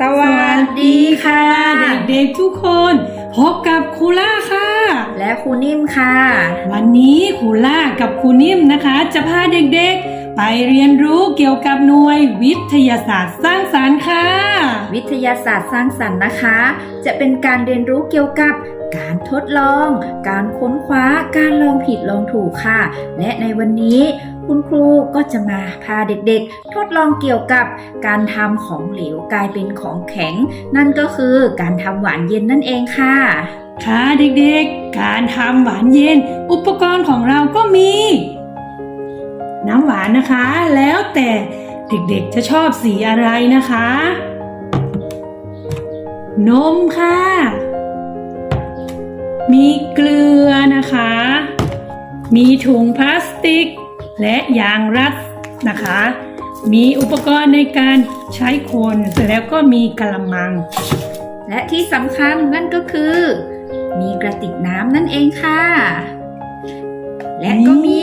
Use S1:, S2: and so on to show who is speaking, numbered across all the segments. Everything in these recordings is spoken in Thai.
S1: สวัสดีค่ะ
S2: เด็กๆทุกคนพบกับครูล่าค่ะ
S1: และครูนิ่มค่ะ
S2: วันนี้ครูล่ากับครูนิ่มนะคะ จะพาเด็กๆ ไปเรียนรู้เกี่ยวกับหน่วยวิทยาศาสตร์สร้างสรรค์ค่ะ
S1: วิทยาศาสตร์สร้างสรรค์นะคะ จะเป็นการเรียนรู้เกี่ยวกับการทดลอง การค้นคว้า การลองผิดลองถูกค่ะ และในวันนี้ คุณครูก็จะมาพาเด็กๆ ทดลองเกี่ยวกับการทำของเหลวกลายเป็นของแข็ง นั่นก็คือการทำหวานเย็นนั่นเองค่ะ
S2: ค่ะเด็กๆ การทำหวานเย็น อุปกรณ์ของเราก็มี น้ำหวานนะคะ แล้วแต่เด็กๆจะชอบสีอะไรนะคะ นมค่ะ มีเกลือนะคะ มีถุงพลาสติก และยางรัดนะคะ มีอุปกรณ์ในการใช้คนแล้วก็มีกระมัง
S1: และที่สำคัญนั่นก็คือ มีกระติกน้ำนั่นเองค่ะ และก็มี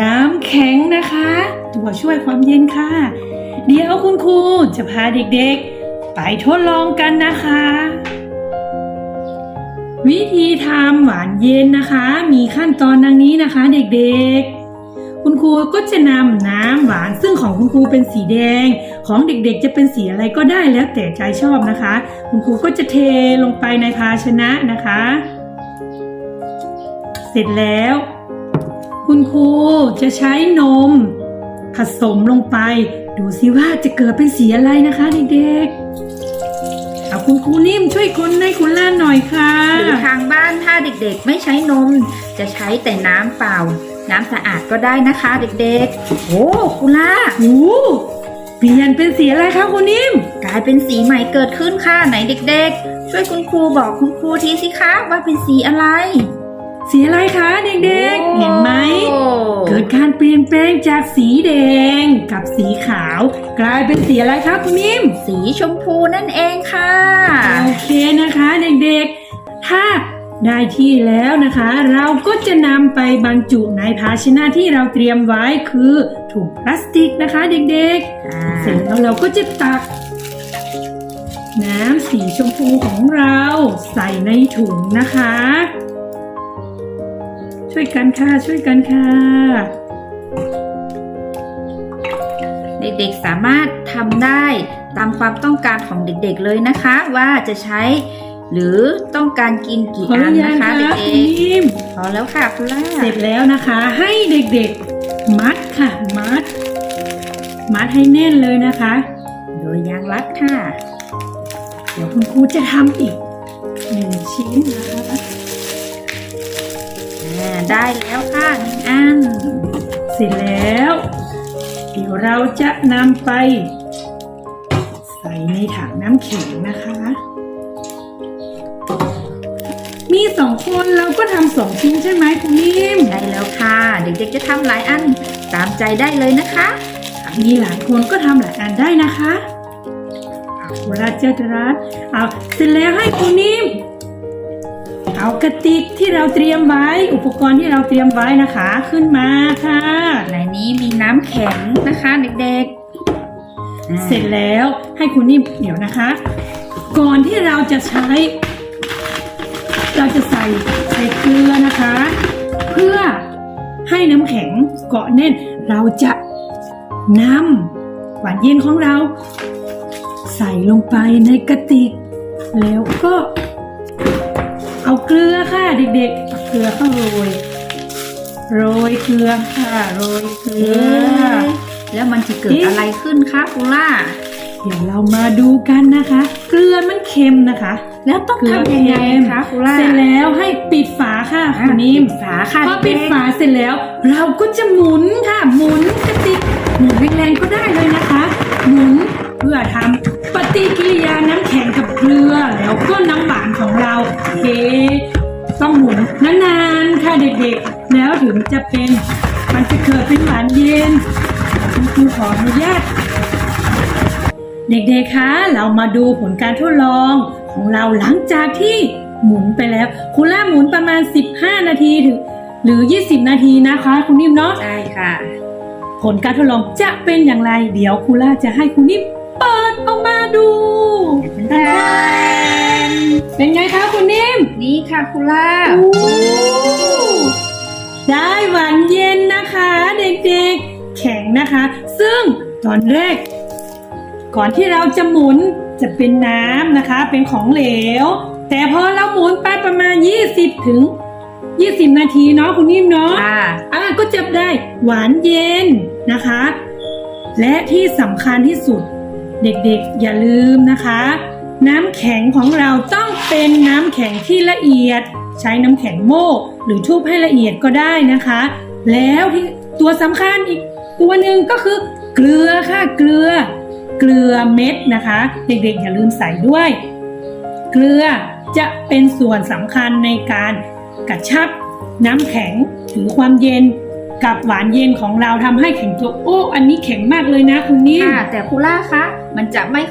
S2: น้ำแข็งนะคะ ตัวช่วยความเย็นค่ะ เดี๋ยวคุณครูจะพาเด็กๆ ไปทดลองกันนะคะวิธีทำหวานเย็นนะคะ มีขั้นตอนดังนี้นะคะเด็กๆ คุณครูก็จะนำน้ำหวาน ซึ่งของคุณครูเป็นสีแดง ของเด็กๆจะเป็นสีอะไรก็ได้แล้วแต่ใจชอบนะคะ คุณครูก็จะเทลงไปในภาชนะนะคะ เสร็จแล้ว คุณครูจะใช้นม ผสมลงไป ดูสิว่าจะเกิดเป็นสีอะไรนะคะเด็กๆเอาคุณครูนิ่มช่วยคนให้คุณล่าหน่อยค่ะ
S1: หรือทางบ้านถ้าเด็กๆ ไม่ใช้นม จะใช้แต่น้ำเปล่า น้ำสะอาดก็ได้นะคะเด็กๆ โอ้คุณล่า
S2: โอ้เปลี่ยนเป็นสีอะไรคะคุณนิ่ม
S1: กลายเป็นสีใหม่เกิดขึ้นค่ะไหนเด็ก ๆ ช่วยคุณครูบอกคุณครูทีสิคะว่าเป็นสีอะไร
S2: สีอะไรคะเด็กๆ เห็นไหม
S1: โอ้
S2: เกิดการเปลี่ยนแปลงจากสีแดงกับสีขาว กลายเป็นสีอะไรครับคุณนิ่ม
S1: สีชมพูนั่นเองค่ะ
S2: โอเคนะคะเด็กๆ ถ้า ได้ที่แล้วนะคะ เราก็จะนำไปบรรจุในภาชนะที่เราเตรียมไว้คือถุงพลาสติกนะคะเด็กๆ เสร็จแล้วเราก็จะตัก น้ำสีชมพูของเราใส่ในถุงนะคะ ช่วยกันค่ะช่วยกันค่ะ
S1: เด็กๆสามารถทำได้ตามความต้องการของเด็กๆเลยนะคะ ว่าจะใช้ หรือต้องการกินกี่
S2: พอห
S1: อั
S2: รื
S1: น
S2: อยั
S1: นะ
S2: ง
S1: คะ
S2: คะ
S1: เด็
S2: คุณ
S1: ก
S2: นิ่ม
S1: ๆพอแล้วค่ะคุณล่า
S2: เสร็จแล้วนะคะ ให้เด็กๆ มัดค่ะ มัด มัดให้แน่นเลยนะคะ
S1: โดยยางรัดค่ะ
S2: เดี๋ยวคุณครูจะทำอีกหนึ่งชิ้นนะคะ
S1: อ่าได้แล้วค่ะหนึ่งอัน
S2: เสร็จแล้ว เดี๋ยวเราจะนำไป ใส่ในถังน้ำแข็งนะคะ มีสองคนเราก็ทำสองชิ้นใช่ไหมคุณนิ่ม
S1: ได้แล้วค่ะ เด็กๆจะทำหลายอันตามใจได้เลยนะคะ
S2: มีหลายคนก็ทำหลายอันได้นะคะเอาเวลาเจอรัสเอาเสร็จแล้วให้คุณนิ่ม เอากระติกที่เราเตรียมไว้ อุปกรณ์ที่เราเตรียมไว้นะคะ ขึ้นมาค่ะ
S1: ในนี้มีน้ำแข็งนะคะเด็กๆอ่า
S2: เสร็จแล้วให้คุณนิ่มเดี๋ยวนะคะ ก่อนที่เราจะใช้ เราจะใส่ใส่เกลือนะคะ เพื่อให้น้ำแข็งเกาะแน่น เราจะนำหวานเย็นของเรา ใส่ลงไปในกระติก แล้วก็เอาเกลือค่ะเด็กๆเอาเกลือเข้าโรย โรยเกลือค่ะ โรยเกลื
S1: อ แล้วมันจะเกิด
S2: อะ
S1: อะไรขึ้นคะคุณล่า
S2: เดี๋ยวเรามาดูกันนะคะ เกลือมันเค็มนะคะ
S1: แล้วต้องทำยังไงคะคุณล่า
S2: เสร็จแล้วให้ปิดฝาค่ะ
S1: อะ
S2: คุณนิ่ม
S1: ปิดฝาค่ะ
S2: พอปิด
S1: เด็กๆ
S2: ฝาเสร็จแล้ว เราก็จะหมุนค่ะ หมุนกระติกหมุนแรงๆก็ได้เลยนะคะ หมุนเพื่อทำปฏิกิริยาน้ำแข็งกับเกลือ แล้วก็น้ำหวานของเราเทต้องหมุนนานๆค่ะเด็กๆ แล้วถึงจะเป็นมันจะเกิดเป็นหวานเย็นคุณครูขออนุญาต เด็กๆ คะ เรามาดูผลการทดลองของเราหลังจากที่หมุนไปแล้ว คุณล่าหมุนประมาณ 15 นาทีถึงหรือ 20 นาทีนะคะ คุณนิ่มเนาะ
S1: ใช่ค่ะ
S2: ผลการทดลองจะเป็นอย่างไร เดี๋ยวคุณล่าจะให้คุณนิ่มเปิดออกมาดู
S1: แทน
S2: เป็นไงคะคุณนิ่ม
S1: นี่ค่ะคุล่า
S2: ได้หวานเย็นนะคะ เด็กๆ แข็งนะคะ ซึ่งตอนแรก ก่อนที่เราจะหมุนจะเป็นน้ำนะคะ เป็นของเหลว แต่พอเราหมุนไปประมาณ 20 ถึง 20 นาทีเนาะคุณนิ่มเนาะ
S1: ค่ะ
S2: อ่าก็จะได้หวานเย็นนะคะ และที่สำคัญที่สุดเด็กๆ อย่าลืมนะคะ น้ำแข็งของเราต้องเป็นน้ำแข็งที่ละเอียด ใช้น้ำแข็งโม่หรือทุบให้ละเอียดก็ได้นะคะ แล้วที่ตัวสำคัญอีกตัวหนึ่งก็คือเกลือค่ะเกลือ เกลือเม็ดนะคะ เด็กๆอย่าลืมใส่ด้วย เกลือจะเป็นส่วนสำคัญในการกระชับน้ำแข็งหรือความเย็นกับหวานเย็นของเราทำให้แข็งตัวโอ้ อันนี้แข็งมากเลยนะคุณนิ่ม
S1: ค่ะแต่คุล่าคะมันจะไม่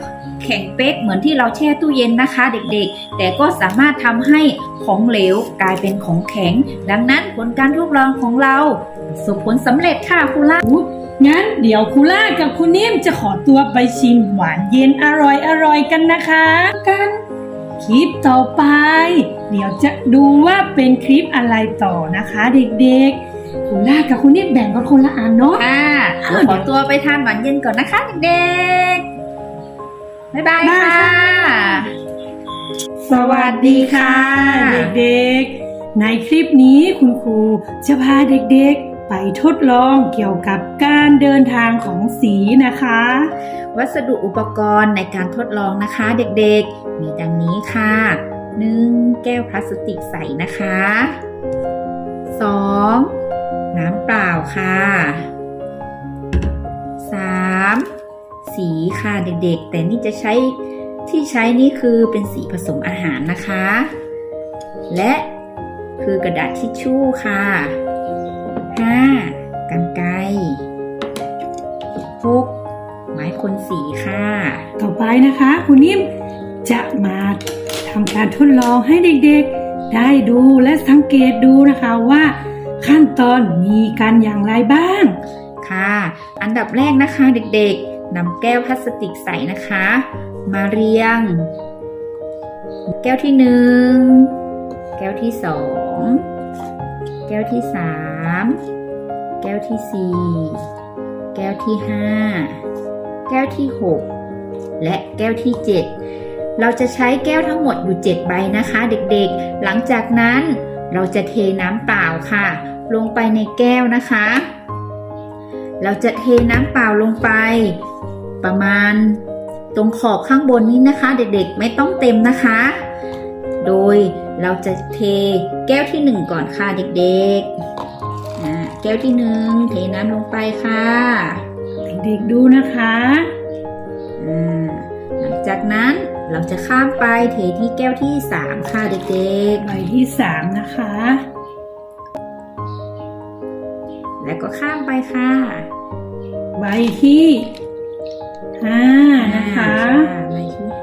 S1: แข็งเป๊กเหมือนที่เราแช่ตู้เย็นนะคะ เด็กๆ แต่ก็สามารถทำให้ของเหลวกลายเป็นของแข็ง ดังนั้นผลการทดลองของเราสบผลสำเร็จค่ะคุล่า
S2: งั้นเดี๋ยวครูล่ากับคุณนิ่มจะขอตัวไปชิมหวานเย็นอร่อยอร่อยกันนะคะ กันคลิปต่อไป เดี๋ยวจะดูว่าเป็นคลิปอะไรต่อนะคะ เด็กๆครูล่ากับคุณนิ่มแบ่งกันคนละอันเนาะ
S1: ค่ะเดี๋ยวขอตัวไปทานหวานเย็นก่อนนะคะเด็กๆบ๊ายบาย
S2: บ๊ายบาย
S1: ค่ะ
S2: ค่ะ สวัสดีค่ะ เด็กๆในคลิปนี้คุณครูจะพาเด็กๆ ไปทดลองเกี่ยวกับการเดินทางของสีนะคะ
S1: วัสดุอุปกรณ์ในการทดลองนะคะเด็กๆ มีดังนี้ค่ะ 1. แก้วพลาสติกใสนะคะ 2. น้ำเปล่าค่ะ 3. สีค่ะเด็กๆ แต่นี่จะใช้ที่ใช้นี่คือเป็นสีผสมอาหารนะคะ และคือกระดาษทิชชู่ค่ะ 5. กันไกร 6. ไม้คนสีค่ะ
S2: ต่อไปนะคะคุณนิ่มจะมาทำการทดลองให้เด็กๆ ได้ดูและสังเกตดูนะคะว่าขั้นตอนมีกันอย่างไรบ้าง
S1: ค่ะ อันดับแรกนะคะเด็กๆนำแก้วพลาสติกใสนะคะ มาเรียง แก้วที่หนึ่งแก้วที่สอง แก้วที่สามแก้วที่สี่แก้วที่ห้าแก้วที่หกและแก้วที่เจ็ดเราจะใช้แก้วทั้งหมดอยู่7ใบนะคะเด็กๆ หลังจากนั้นเราจะเทน้ำเปล่าค่ะ ลงไปในแก้วนะคะ เราจะเทน้ำเปล่าลงไป ประมาณตรงขอบข้างบนนี้นะคะ เด็กๆไม่ต้องเต็มนะคะ โดย เราจะเทแก้วที่หนึ่งก่อนค่ะเด็กๆอ่าแก้วที่หนึ่งเทน้ำลงไปค่ะ
S2: เด็กๆดูนะคะ
S1: อ่าหลังจากนั้นเราจะข้ามไปเทที่แก้วที่สามค่ะเด็ก
S2: ใบที่สามนะคะ
S1: ๆแล้วก็ข้ามไปค่ะ
S2: ใบที่ห้านะคะ
S1: อ่าใบที่ห้า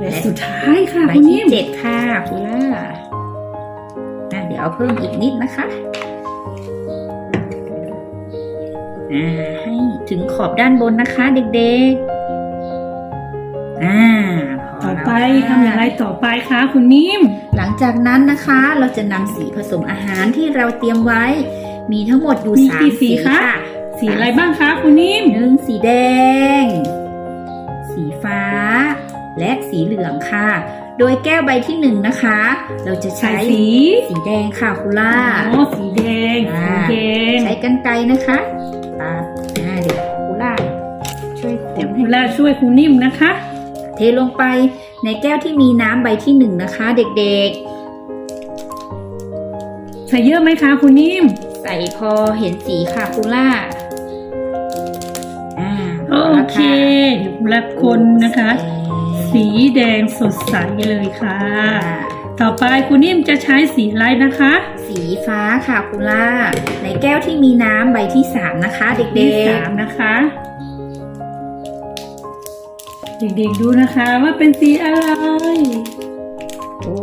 S2: และสุดท้ายค่ะ
S1: ใบ
S2: คุณ
S1: ที่
S2: นิ่ม
S1: เจ็ดค่ะคุณล่าอะเดี๋ยวเอาเพิ่มอีกนิดนะคะอ่าให้ถึงขอบด้านบนนะคะ เด็กๆอ่าพ
S2: ต่อ
S1: แล้ว
S2: ไป
S1: ค่ะ
S2: ทำอย่างไรต่อไปคะคุณนิ่ม
S1: หลังจากนั้นนะคะ เราจะนำสีผสมอาหารที่เราเตรียมไว้ มีทั้งหมดอยู่
S2: มี
S1: สา
S2: กี่
S1: ม
S2: สี
S1: สี
S2: คะ
S1: ค่ะ
S2: สีอะไรบ้างคะคุณนิ่ม
S1: หนึ่งสีแดง สีฟ้า และสีเหลืองค่ะ โดยแก้วใบที่หนึ่งนะคะ เราจะ
S2: ใช้
S1: ใช้
S2: สี
S1: สีแดงค่ะคุณล่า
S2: อ๋อสีแดง
S1: อ่า
S2: สีแดง
S1: ใช้กันไกรนะคะตาอ่าเดี๋ยวคุณล่าช่วยค
S2: เดี๋ยวน
S1: ให้
S2: คุณล่าช่วยคุณนิ่มนะคะ
S1: เทลงไปในแก้วที่มีน้ำใบที่หนึ่งนะคะ เด็ก
S2: ใส่เยอะไหมคะคุณนิ่ม
S1: ๆใส่พอเห็นสีค่ะคุณล่าอ่าพ
S2: โอ
S1: แล้ว
S2: เค
S1: ค่ะ
S2: เดี๋ยวคุณล่าคนนะคะ สีแดงสดใสเลยค่ะ
S1: อ่า
S2: ต่อไปคุณนิ่มจะใช้สีอะไรนะคะ
S1: สีฟ้าค่ะคุณล่า ในแก้วที่มีน้ำใบที่สามนะคะ เด็
S2: ที่
S1: ก
S2: สามนะคะ เด็กๆดูนะคะว่าเป็นสีอะไร
S1: ๆโอ้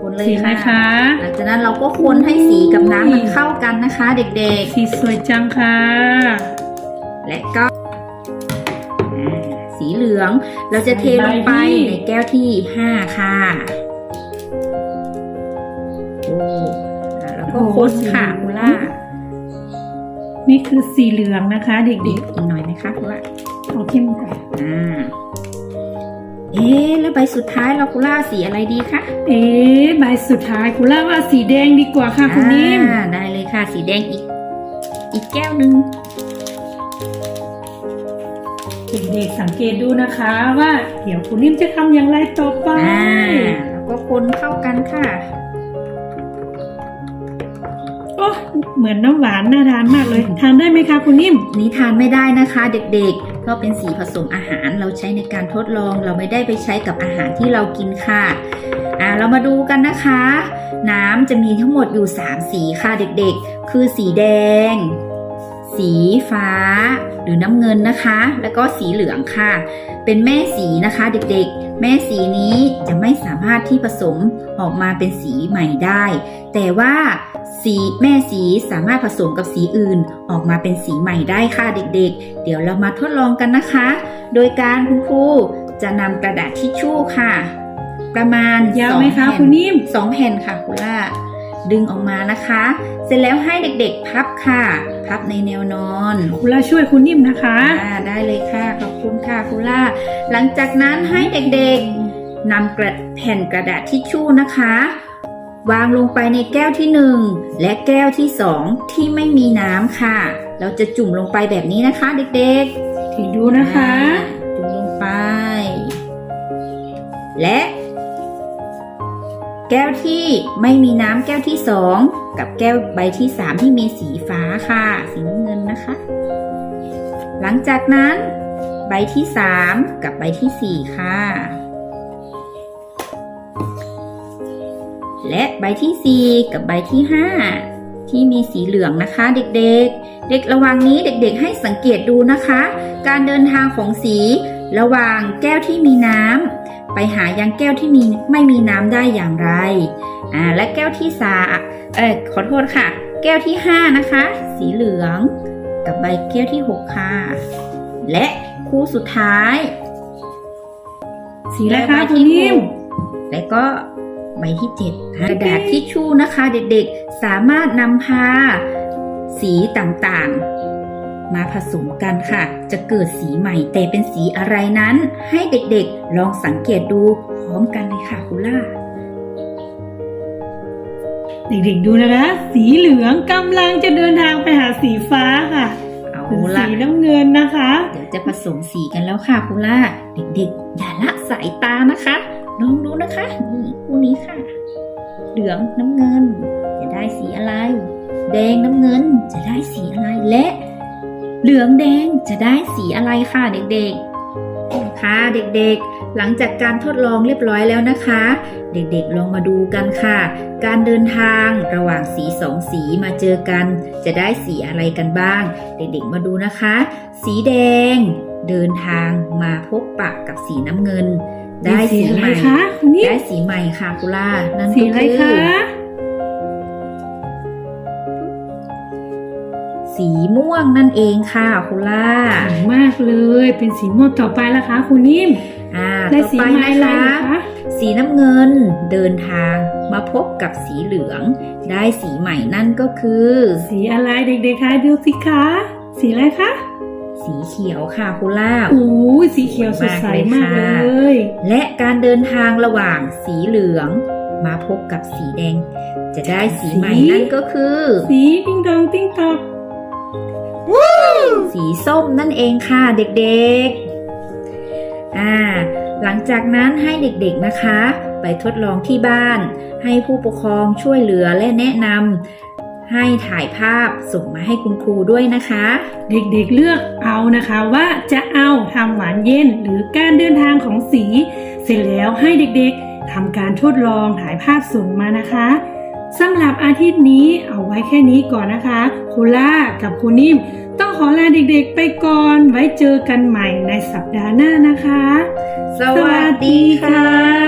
S1: คนเลย
S2: สีอะไร
S1: ค่ะ
S2: คะ
S1: หลังจากนั้นเราก็คนให้สีกับน้ำมันเข้ากันนะคะ เด็ก
S2: สีสวยจังค่ะ
S1: ๆและก็ สีเหลือง เราจะเทลงไปในแก้วที่ 5 ค่ะโอ้อะแล้วก็คนค่ะคุณล่า
S2: นี่คือสีเหลืองนะคะ เด็ก
S1: อีกหน่อยไหมคะคุณล่า
S2: ๆเอาเข้มก่อน
S1: อ่าเอ๊ะแล้วใบสุดท้ายเราคุณล่าสีอะไรดีคะ
S2: เอ๊ะใบสุดท้ายคุณล่าว่าสีแดงดีกว่าค่ะคุณนิ่ม
S1: อ่าได้เลยค่ะ สีแดงอีก อีกแก้วหนึ่ง
S2: เด็กๆสังเกตดูนะคะว่า เดี๋ยวคุณนิ่มจะทำอย่างไรต่อไป
S1: อ่าแล้วก็คนเข้ากันค่ะ
S2: โอ้เหมือนน้ำหวานน่าทานมากเลย ทานได้ไหมคะคุณนิ่ม
S1: นี้ทานไม่ได้นะคะเด็กๆ เพราะเป็นสีผสมอาหารเราใช้ในการทดลองเราไม่ได้ไปใช้กับอาหารที่เรากินค่ะ อ่าเรามาดูกันนะคะ น้ำจะมีทั้งหมดอยู่ 3 สีค่ะเด็กๆ คือสีแดง สีฟ้า หรือน้ำเงินนะคะ แล้วก็สีเหลืองค่ะ เป็นแม่สีนะคะเด็กๆ แม่สีนี้จะไม่สามารถที่ผสมออกมาเป็นสีใหม่ได้ แต่ว่าสีแม่สีสามารถผสมกับสีอื่นออกมาเป็นสีใหม่ได้ค่ะเด็กๆ เดี๋ยวเรามาทดลองกันนะคะ โดยการคุณครูจะนำกระดาษทิชชู่ค่ะ ประมาณ
S2: ยาวไหม
S1: สอง
S2: คะ
S1: แผ่น
S2: คุณนิ่ม
S1: สองแผ่นค่ะคุณล่า ดึงออกมานะคะ เสร็จแล้วให้เด็กๆพับค่ะ พับในแนวนอน
S2: คุณล่าช่วยคุณนิ่มนะคะ
S1: อ่าได้เลยค่ะ ขอบคุณค่ะคุณล่า หลังจากนั้นให้เด็กๆนำกระแผ่นกระดาษทิชชู่นะคะ วางลงไปในแก้วที่หนึ่งและแก้วที่สองที่ไม่มีน้ำค่ะ เราจะจุ่มลงไปแบบนี้นะคะ เด็กๆ
S2: ถือดูนะคะ
S1: จุ่มลงไป และ แก้วที่ไม่มีน้ำแก้วที่สองกับแก้วใบที่สามที่มีสีฟ้าค่ะ สีน้ำเงินนะคะ หลังจากนั้น ใบที่สามกับใบที่สี่ค่ะ และใบที่สี่กับใบที่ห้าที่มีสีเหลืองนะคะเด็กๆ เด็กระว่างนี้เด็กๆ ให้สังเกตดูนะคะ การเดินทางของสีระหว่างแก้วที่มีน้ำ ไปหายังแก้วที่มีไม่มีน้ำได้อย่างไรอ่าและแก้วที่สาเออขอโทษค่ะ แก้วที่ห้านะคะ สีเหลือง กับใบแก้วที่หกค่ะ และคู่สุดท้าย
S2: สีอะไรคะ
S1: ใบ
S2: คุณ
S1: ที่
S2: นิ่ม
S1: หกและก็ใบที่เจ็ดกระดาษทิชชู่นะคะ เด็กๆสามารถนำพาสีต่างๆ มาผสมกันค่ะ จะเกิดสีใหม่แต่เป็นสีอะไรนั้น ให้เด็กๆลองสังเกตดูพร้อมกันเลยค่ะคุณล่า
S2: เด็กๆดูนะคะ สีเหลืองกำลังจะเดินทางไปหาสีฟ้าค่ะ
S1: เอา
S2: เป็น
S1: ละ
S2: สีน้ำเงินนะคะ
S1: เดี๋ยวจะผสมสีกันแล้วค่ะคุณล่าเด็กๆ อย่าละสายตานะคะลองดูนะคะ นี่คู่นี้ค่ะ เหลืองน้ำเงิน จะได้สีอะไร แดงน้ำเงินจะได้สีอะไรและ เหลืองแดงจะได้สีอะไรค่ะเด็กๆ ค่ะเด็กๆ หลังจากการทดลองเรียบร้อยแล้วนะคะ เด็กๆลองมาดูกันค่ะ การเดินทางระหว่างสีสองสีมาเจอกัน จะได้สีอะไรกันบ้าง เด็กๆมาดูนะคะ สีแดง เดินทางมาพบปะกับสีน้ำเงิน ได้สี
S2: อะไร
S1: ใหม่
S2: คะคุณนิ่ม
S1: ได้สีใหม่ค่ะกุล่านั่น
S2: สี
S1: ก็
S2: อะไร
S1: คื
S2: คะ
S1: อ สีม่วงนั่นเองค่ะคุล่า
S2: เก่งมากเลยเป็นสีม่วงต่อไปละคะคุณนิ่ม
S1: อ่า
S2: ได้
S1: ต่อ
S2: สี
S1: ไป
S2: ไม้
S1: นะ
S2: อะไร
S1: คะ
S2: คะ
S1: สีน้ำเงินเดินทางมาพบกับสีเหลือง ได้สีใหม่นั่นก็คือ
S2: สีอะไรเด็กๆคะดูสิคะสีอะไรคะ
S1: สีเขียวค่ะคุล่า
S2: โอ้ยสีเขียวสดใสมากเลย
S1: และการเดินทางระหว่างสีเหลือง มาพบกับสีแดง จะได้สีใหม่
S2: สี
S1: นั่นก็คือ
S2: สีติ้งดองติ้งตอก
S1: สีส้มนั่นเองค่ะเด็กๆ อ่า หลังจากนั้นให้เด็กๆนะคะ ไปทดลองที่บ้าน ให้ผู้ปกครองช่วยเหลือและแนะนำให้ถ่ายภาพส่งมาให้คุณครูด้วยนะคะ
S2: เด็กๆเลือกเอานะคะว่าจะเอาทำหวานเย็นหรือการเดินทางของสี เสร็จแล้วให้เด็กๆทำการทดลองถ่ายภาพส่งมานะคะ สำหรับอาทิตย์นี้เอาไว้แค่นี้ก่อนนะคะโคล่ากับคุณนิ่ม ต้องขอลาเด็กๆไปก่อน ไว้เจอกันใหม่ในสัปดาห์หน้านะคะ
S1: สวัสดีค่ะ